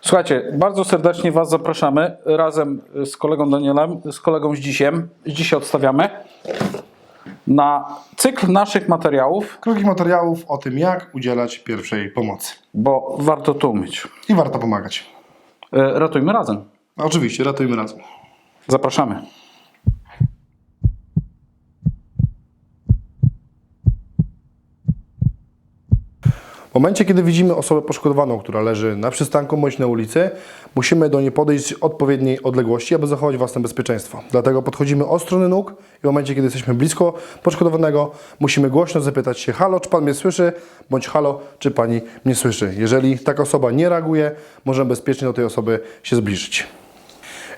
Słuchajcie, bardzo serdecznie Was zapraszamy razem z kolegą Danielem, z kolegą Zdzisiem. Dzisiaj odstawiamy na cykl naszych materiałów, Krótkich materiałów o tym, jak udzielać pierwszej pomocy. bo warto to umieć. I warto pomagać. E, Ratujmy razem. Oczywiście, ratujmy razem. Zapraszamy. W momencie, kiedy widzimy osobę poszkodowaną, która leży na przystanku bądź na ulicy, musimy do niej podejść z odpowiedniej odległości, aby zachować własne bezpieczeństwo. Dlatego podchodzimy od strony nóg i w momencie, kiedy jesteśmy blisko poszkodowanego, musimy głośno zapytać się: Halo, czy pan mnie słyszy? Bądź halo, czy pani mnie słyszy? Jeżeli taka osoba nie reaguje, możemy bezpiecznie do tej osoby się zbliżyć.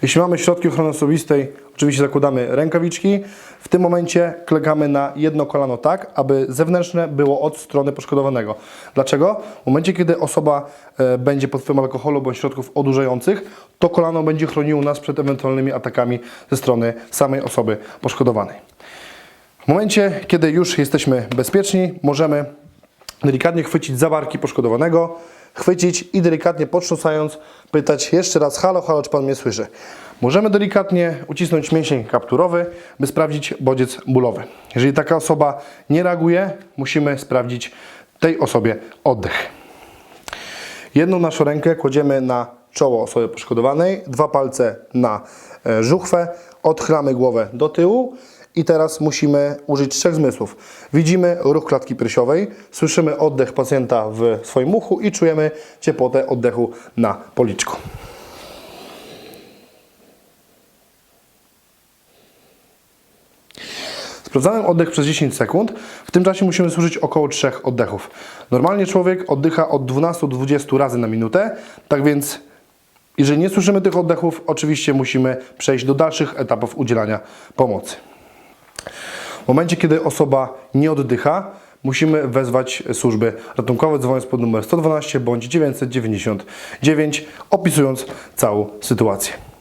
Jeśli mamy środki ochrony osobistej, oczywiście zakładamy rękawiczki. W tym momencie klekamy na jedno kolano tak, aby zewnętrzne było od strony poszkodowanego. Dlaczego? W momencie, kiedy osoba e, będzie pod wpływem alkoholu bądź środków odurzających, to kolano będzie chroniło nas przed ewentualnymi atakami ze strony samej osoby poszkodowanej. W momencie, kiedy już jesteśmy bezpieczni, możemy delikatnie chwycić za barki poszkodowanego, chwycić i delikatnie potrząsając pytać jeszcze raz halo, halo, czy Pan mnie słyszy. Możemy delikatnie ucisnąć mięsień kapturowy, by sprawdzić bodziec bólowy. Jeżeli taka osoba nie reaguje, musimy sprawdzić tej osobie oddech. Jedną naszą rękę kładziemy na czoło osoby poszkodowanej, dwa palce na e, żuchwę, odchylamy głowę do tyłu i teraz musimy użyć trzech zmysłów. Widzimy ruch klatki piersiowej, słyszymy oddech pacjenta w swoim uchu i czujemy ciepłotę oddechu na policzku. Sprawdzamy oddech przez 10 sekund. W tym czasie musimy służyć około 3 oddechów. Normalnie człowiek oddycha od 12 do 20 razy na minutę, tak więc jeżeli nie słyszymy tych oddechów, oczywiście musimy przejść do dalszych etapów udzielania pomocy. W momencie, kiedy osoba nie oddycha, musimy wezwać służby ratunkowe, dzwoniąc pod numer 112 bądź 999, opisując całą sytuację.